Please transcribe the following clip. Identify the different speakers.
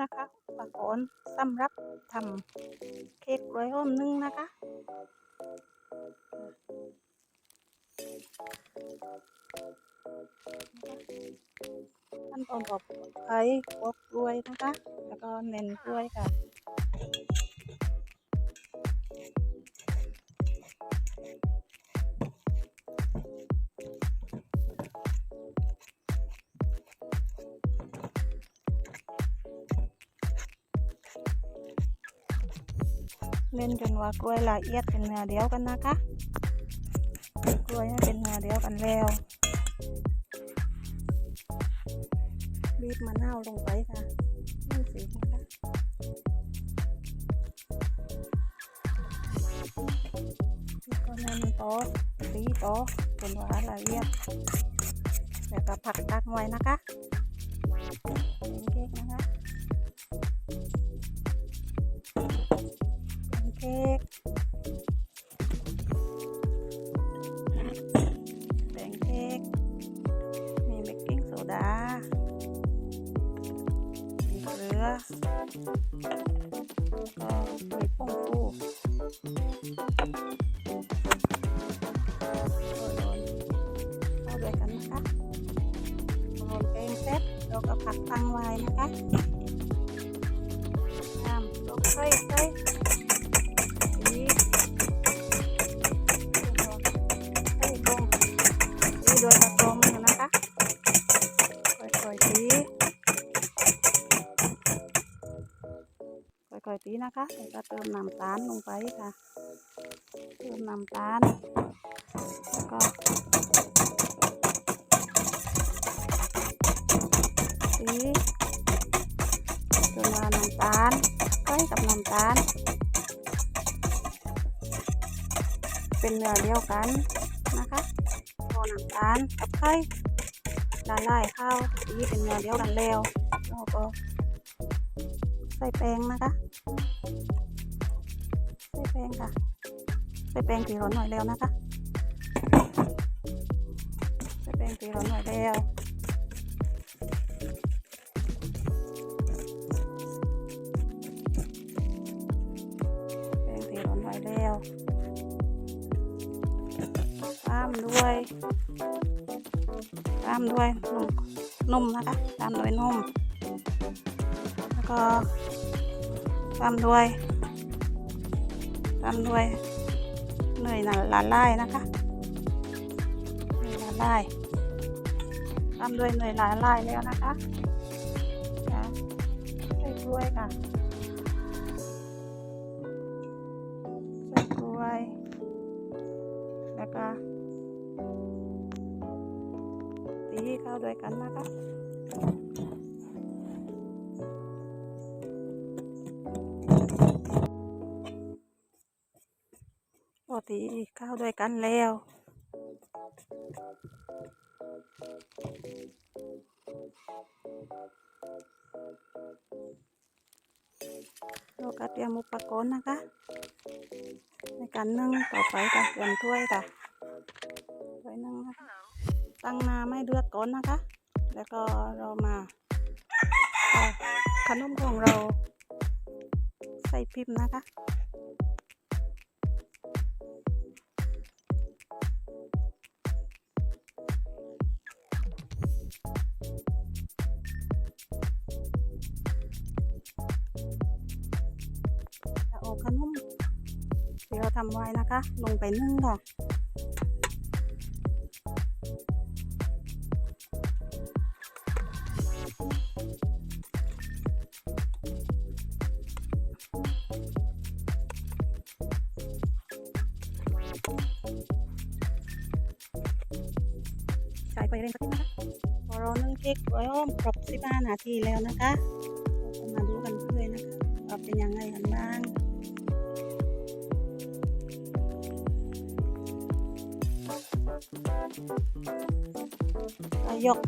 Speaker 1: นะคะปากอนสำหรับทำเค้กกล้วยหอมนึ่งนะคะ ขั้นตอนต่อไปปอกกล้วยนะคะ แล้วก็เน้นกล้วยค่ะ เน้นจนว่ากล้วยละเอียดเป็นเนื้อเดียวกันนะคะกล้วยให้เป็นเนื้อเดียวกันแล้วบีบมะนาวลงไปค่ะนี่สีนะคะแล้วก็น้นโต๊ะตีโต๊ะจนว่าละเอียดแล้วก็ผักตักไว้นะคะเป็นเค้กนะคะ แพนเค้กแป้งเค้กมีเบกกิ้งโซดามีเกลือแล้วก็มีผงฟูโรยๆเข้าด้วยกันนะคะโรยแป้งเสร็จเราก็พักตั้งไว้นะคะตามเราค่อย อยตีนะคะแล้วก็เติมน้ำตาลลงไปค่ะ เติมน้ำตาลแล้วก็ตีจนว่าน้ำตาลใกล้กับน้ำตาล เป็นเนื้อเดียวกันนะคะพอน้ำตาลกับไข่ละลายเข้าตีเป็นเนื้อเดียวกันแล้วแล้วก็ ใส่แป้งนะคะ ใส่แป้งค่ะ ใส่แป้งตีร้อนหน่อยแล้วนะคะ ใส่แป้งตีร้อนหน่อยแล้วแป้งตีร้อนหน่อยแล้วตามด้วยตามด้วยนมนมนะคะตามด้วยนม ก็ตามด้วยตามด้วยเนยละละลายนะคะเนยละลายตามด้วยเนยละลายแล้วนะคะค่ะใส่กล้วยค่ะใส่กล้วยแล้วก็ตีเข้าด้วยกันนะคะ ตีเข้าด้วยกันแล้ว เราก็เตรียมอุปกรณ์นะคะ ในการนึ่งต่อไปค่ะเตรียมถ้วยค่ะถ้วยนึ่งนะคะตั้งน้ำให้เดือดก่อนนะคะ แล้วก็เรามาขนมของเราใส่พิมพ์นะคะ อาขนมที่เราทำไว้นะคะ ลงไปนึ่งค่ะใช้ไปเร่งสักนิดนะคะพอเรานึ่งเค้กไว้อ้อมครบ15นาทีแล้วนะคะเราจะมาดูกันเลยนะคะว่าเป็นยังไงกันบ้าง ก็ยก